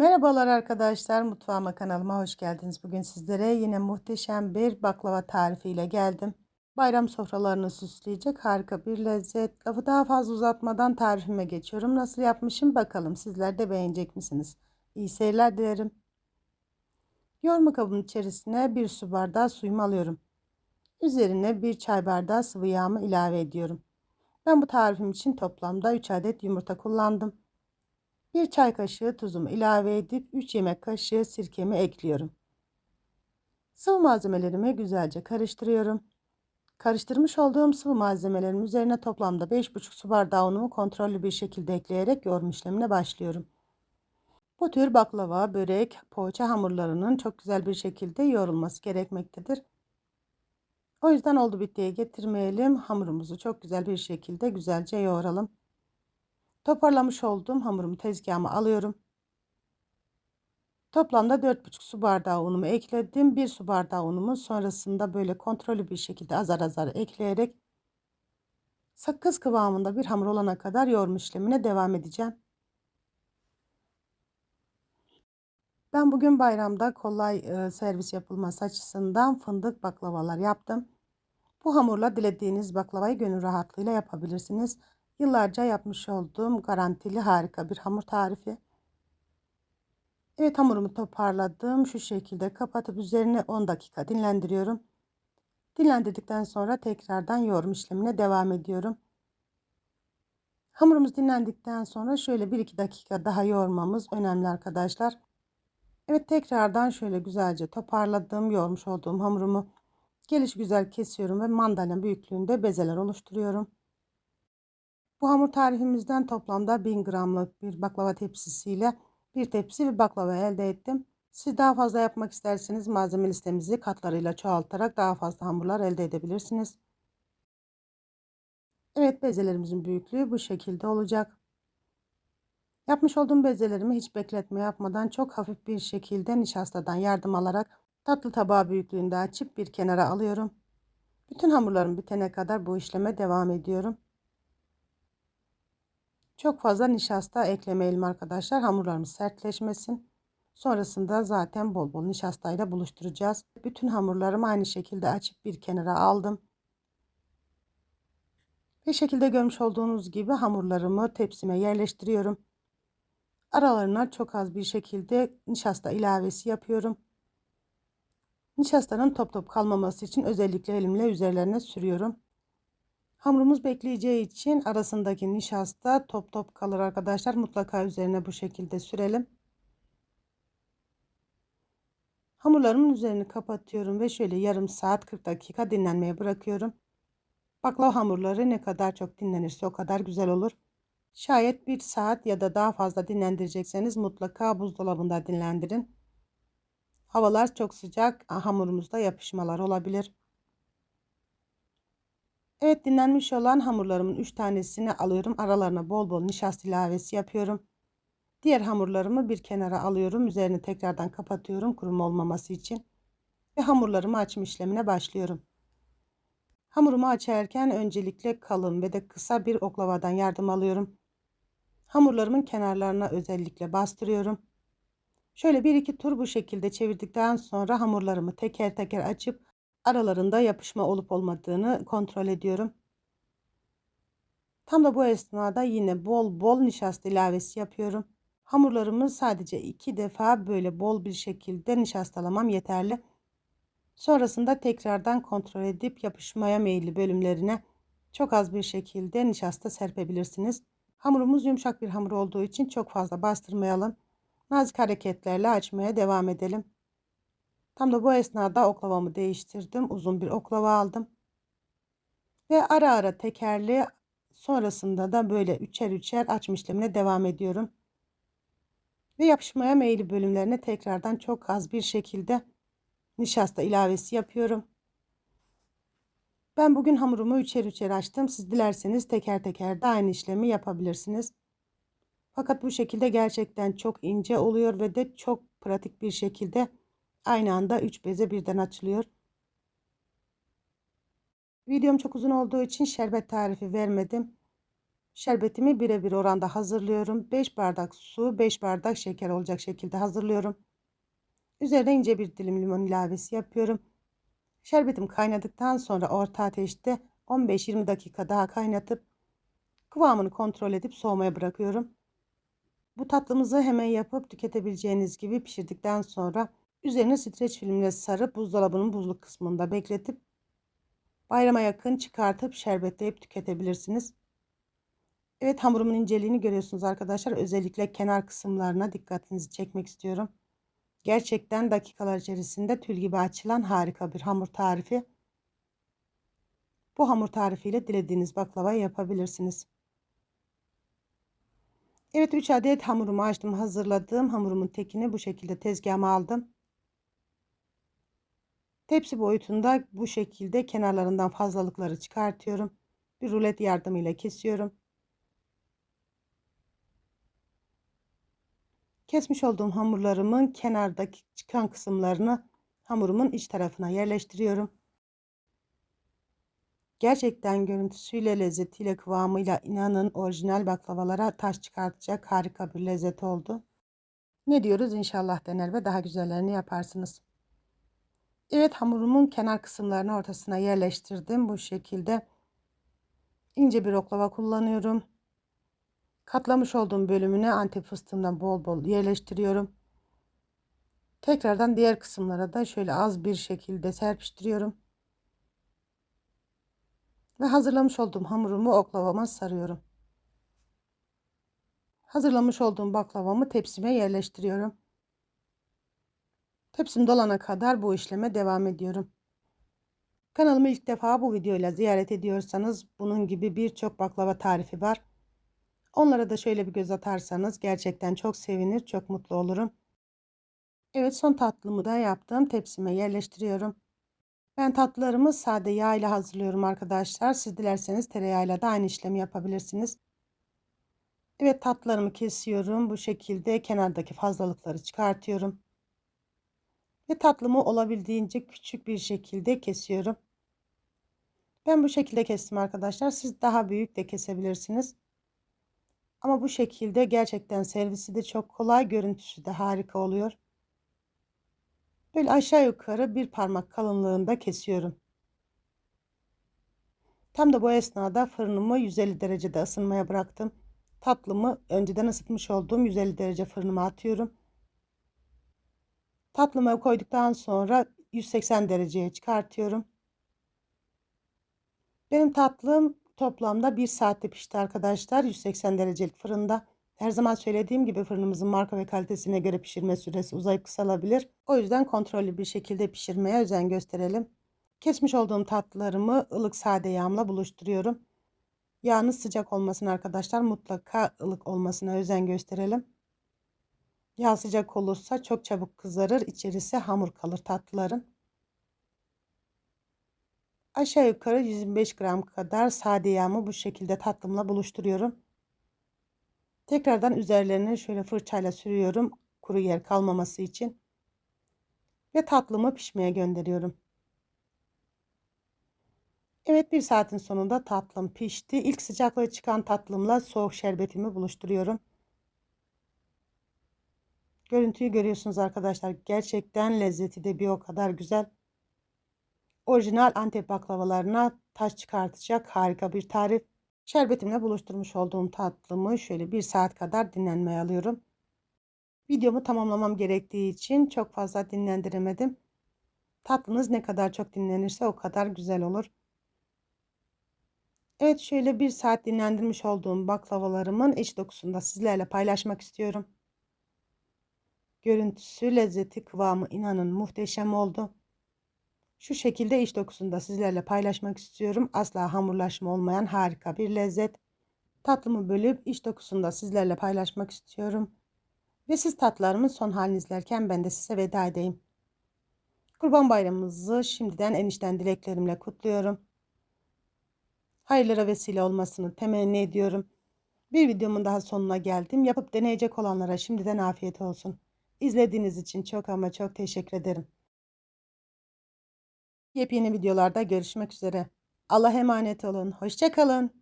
Merhabalar arkadaşlar, mutfağıma kanalıma hoş geldiniz. Bugün sizlere yine muhteşem bir baklava tarifiyle geldim. Bayram sofralarını süsleyecek harika bir lezzet. Lafı daha fazla uzatmadan tarifime geçiyorum. Nasıl yapmışım bakalım sizler de beğenecek misiniz? İyi seyirler dilerim. Yoğurma kabının içerisine bir su bardağı suyumu alıyorum. Üzerine bir çay bardağı sıvı yağımı ilave ediyorum. Ben bu tarifim için toplamda 3 adet yumurta kullandım. 1 çay kaşığı tuzumu ilave edip 3 yemek kaşığı sirkemi ekliyorum. Sıvı malzemelerimi güzelce karıştırıyorum. Karıştırmış olduğum sıvı malzemelerin üzerine toplamda 5,5 su bardağı unumu kontrollü bir şekilde ekleyerek yoğurma işlemine başlıyorum. Bu tür baklava, börek, poğaça hamurlarının çok güzel bir şekilde yoğrulması gerekmektedir. O yüzden oldu bittiye getirmeyelim. Hamurumuzu çok güzel bir şekilde güzelce yoğuralım. Toparlamış olduğum hamurumu tezgahıma alıyorum. Toplamda 4,5 su bardağı unumu ekledim. 1 su bardağı unumu sonrasında böyle kontrollü bir şekilde azar azar ekleyerek sakız kıvamında bir hamur olana kadar yoğurma işlemine devam edeceğim. Ben bugün bayramda kolay e, servis yapılması açısından fındık baklavalar yaptım. Bu hamurla dilediğiniz baklavayı gönül rahatlığıyla yapabilirsiniz. Yıllarca yapmış olduğum garantili harika bir hamur tarifi. Evet hamurumu toparladım. Şu şekilde kapatıp üzerine 10 dakika dinlendiriyorum. Dinlendirdikten sonra tekrardan yoğurma işlemine devam ediyorum. Hamurumuz dinlendikten sonra şöyle 1-2 dakika daha yoğurmamız önemli arkadaşlar. Evet tekrardan şöyle güzelce toparladım. Yoğurmuş olduğum hamurumu geliş güzel kesiyorum ve mandalina büyüklüğünde bezeler oluşturuyorum. Bu hamur tarifimizden toplamda 1000 gramlık bir baklava tepsisiyle bir tepsi bir baklava elde ettim. Siz daha fazla yapmak isterseniz malzeme listemizi katlarıyla çoğaltarak daha fazla hamurlar elde edebilirsiniz. Evet bezelerimizin büyüklüğü bu şekilde olacak. Yapmış olduğum bezelerimi hiç bekletme yapmadan çok hafif bir şekilde nişastadan yardım alarak tatlı tabağı büyüklüğünde açıp bir kenara alıyorum. Bütün hamurlarım bitene kadar bu işleme devam ediyorum. Çok fazla nişasta eklemeyelim arkadaşlar. Hamurlarımız sertleşmesin. Sonrasında zaten bol bol nişastayla buluşturacağız. Bütün hamurlarımı aynı şekilde açıp bir kenara aldım. Ve şekilde görmüş olduğunuz gibi hamurlarımı tepsime yerleştiriyorum. Aralarına çok az bir şekilde nişasta ilavesi yapıyorum. Nişastanın top top kalmaması için özellikle elimle üzerlerine sürüyorum. Hamurumuz bekleyeceği için arasındaki nişasta top top kalır arkadaşlar. Mutlaka üzerine bu şekilde sürelim. Hamurlarımın üzerini kapatıyorum ve şöyle yarım saat 40 dakika dinlenmeye bırakıyorum. Baklava hamurları ne kadar çok dinlenirse o kadar güzel olur. Şayet bir saat ya da daha fazla dinlendirecekseniz mutlaka buzdolabında dinlendirin. Havalar çok sıcak, hamurumuzda yapışmalar olabilir. Evet dinlenmiş olan hamurlarımın 3 tanesini alıyorum. Aralarına bol bol nişasta ilavesi yapıyorum. Diğer hamurlarımı bir kenara alıyorum. Üzerini tekrardan kapatıyorum kurum olmaması için. Ve hamurlarımı açma işlemine başlıyorum. Hamurumu açarken öncelikle kalın ve de kısa bir oklavadan yardım alıyorum. Hamurlarımın kenarlarına özellikle bastırıyorum. Şöyle bir iki tur bu şekilde çevirdikten sonra hamurlarımı teker teker açıp aralarında yapışma olup olmadığını kontrol ediyorum. Tam da bu esnada yine bol bol nişasta ilavesi yapıyorum. Hamurlarımı sadece iki defa böyle bol bir şekilde nişastalamam yeterli. Sonrasında tekrardan kontrol edip yapışmaya meyilli bölümlerine çok az bir şekilde nişasta serpebilirsiniz. Hamurumuz yumuşak bir hamur olduğu için çok fazla bastırmayalım. Nazik hareketlerle açmaya devam edelim. Tam da bu esnada oklavamı değiştirdim. Uzun bir oklava aldım. Ve ara ara tekerli sonrasında da böyle üçer üçer açma işlemine devam ediyorum. Ve yapışmaya meyilli bölümlerine tekrardan çok az bir şekilde nişasta ilavesi yapıyorum. Ben bugün hamurumu üçer üçer açtım. Siz dilerseniz teker teker de aynı işlemi yapabilirsiniz. Fakat bu şekilde gerçekten çok ince oluyor ve de çok pratik bir şekilde Aynı anda 3 beze birden açılıyor. Videom çok uzun olduğu için şerbet tarifi vermedim. Şerbetimi birebir oranda hazırlıyorum. 5 bardak su, 5 bardak şeker olacak şekilde hazırlıyorum. Üzerine ince bir dilim limon ilavesi yapıyorum. Şerbetim kaynadıktan sonra orta ateşte 15-20 dakika daha kaynatıp kıvamını kontrol edip soğumaya bırakıyorum. Bu tatlımızı hemen yapıp tüketebileceğiniz gibi pişirdikten sonra üzerine streç filmle sarıp buzdolabının buzluk kısmında bekletip bayrama yakın çıkartıp şerbetleyip tüketebilirsiniz. Evet hamurumun inceliğini görüyorsunuz arkadaşlar. Özellikle kenar kısımlarına dikkatinizi çekmek istiyorum. Gerçekten dakikalar içerisinde tül gibi açılan harika bir hamur tarifi. Bu hamur tarifiyle dilediğiniz baklava yapabilirsiniz. Evet 3 adet hamurumu açtım hazırladım. Hamurumun tekini bu şekilde tezgahıma aldım. Tepsi boyutunda bu şekilde kenarlarından fazlalıkları çıkartıyorum. Bir rulet yardımıyla kesiyorum. Kesmiş olduğum hamurlarımın kenardaki çıkan kısımlarını hamurumun iç tarafına yerleştiriyorum. Gerçekten görüntüsüyle, lezzetiyle, kıvamıyla inanın orijinal baklavalara taş çıkartacak harika bir lezzet oldu. Ne diyoruz inşallah dener ve daha güzellerini yaparsınız. Evet hamurumun kenar kısımlarını ortasına yerleştirdim. Bu şekilde ince bir oklava kullanıyorum. Katlamış olduğum bölümüne antep fıstığımdan bol bol yerleştiriyorum. Tekrardan diğer kısımlara da şöyle az bir şekilde serpiştiriyorum. Ve hazırlamış olduğum hamurumu oklavama sarıyorum. Hazırlamış olduğum baklavamı tepsime yerleştiriyorum. Tepsim dolana kadar bu işleme devam ediyorum. Kanalımı ilk defa bu videoyla ziyaret ediyorsanız bunun gibi birçok baklava tarifi var. Onlara da şöyle bir göz atarsanız gerçekten çok sevinir, çok mutlu olurum. Evet son tatlımı da yaptım. Tepsime yerleştiriyorum. Ben tatlılarımı sade yağ ile hazırlıyorum arkadaşlar. Siz dilerseniz tereyağıyla da aynı işlemi yapabilirsiniz. Evet tatlılarımı kesiyorum. Bu şekilde kenardaki fazlalıkları çıkartıyorum. Ve tatlımı olabildiğince küçük bir şekilde kesiyorum. Ben bu şekilde kestim arkadaşlar. Siz daha büyük de kesebilirsiniz. Ama bu şekilde gerçekten servisi de çok kolay, görüntüsü de harika oluyor. Böyle aşağı yukarı bir parmak kalınlığında kesiyorum. Tam da bu esnada fırınımı 150 derecede ısınmaya bıraktım. Tatlımı önceden ısıtmış olduğum 150 derece fırınıma atıyorum. Tatlımı koyduktan sonra 180 dereceye çıkartıyorum. Benim tatlım Toplamda 1 saatte pişti arkadaşlar. 180 derecelik fırında. Her zaman söylediğim gibi fırınımızın marka ve kalitesine göre pişirme süresi uzayıp kısalabilir. O yüzden kontrollü bir şekilde pişirmeye özen gösterelim. Kesmiş olduğum tatlılarımı ılık sade yağımla buluşturuyorum. Yağınız sıcak olmasın arkadaşlar. Mutlaka ılık olmasına özen gösterelim. Yağ sıcak olursa çok çabuk kızarır. İçerisi hamur kalır tatlıların. Aşağı yukarı 125 gram kadar sade yağımı bu şekilde tatlımla buluşturuyorum. Tekrardan üzerlerine şöyle fırçayla sürüyorum. Kuru yer kalmaması için. Ve tatlımı pişmeye gönderiyorum. Evet bir saatin sonunda tatlım pişti. İlk sıcaklığı çıkan tatlımla soğuk şerbetimi buluşturuyorum. Görüntüyü görüyorsunuz arkadaşlar. Gerçekten lezzeti de bir o kadar güzel orijinal Antep baklavalarına taş çıkartacak harika bir tarif. Şerbetimle buluşturmuş olduğum tatlımı şöyle bir saat kadar dinlenmeye alıyorum. Videomu tamamlamam gerektiği için çok fazla dinlendiremedim. Tatlınız ne kadar çok dinlenirse o kadar güzel olur. Evet şöyle bir saat dinlendirmiş olduğum baklavalarımın iç dokusunu da sizlerle paylaşmak istiyorum. Görüntüsü, lezzeti, kıvamı inanın muhteşem oldu. Şu şekilde iç dokusunu da sizlerle paylaşmak istiyorum. Asla hamurlaşma olmayan harika bir lezzet. Tatlımı bölüp iç dokusunu da sizlerle paylaşmak istiyorum. Ve siz tatlarımın son halini izlerken ben de size veda edeyim. Kurban bayramımızı şimdiden enişten dileklerimle kutluyorum. Hayırlara vesile olmasını temenni ediyorum. Bir videomun daha sonuna geldim. Yapıp deneyecek olanlara şimdiden afiyet olsun. İzlediğiniz için çok ama çok teşekkür ederim. Yepyeni videolarda görüşmek üzere. Allah'a emanet olun. Hoşçakalın.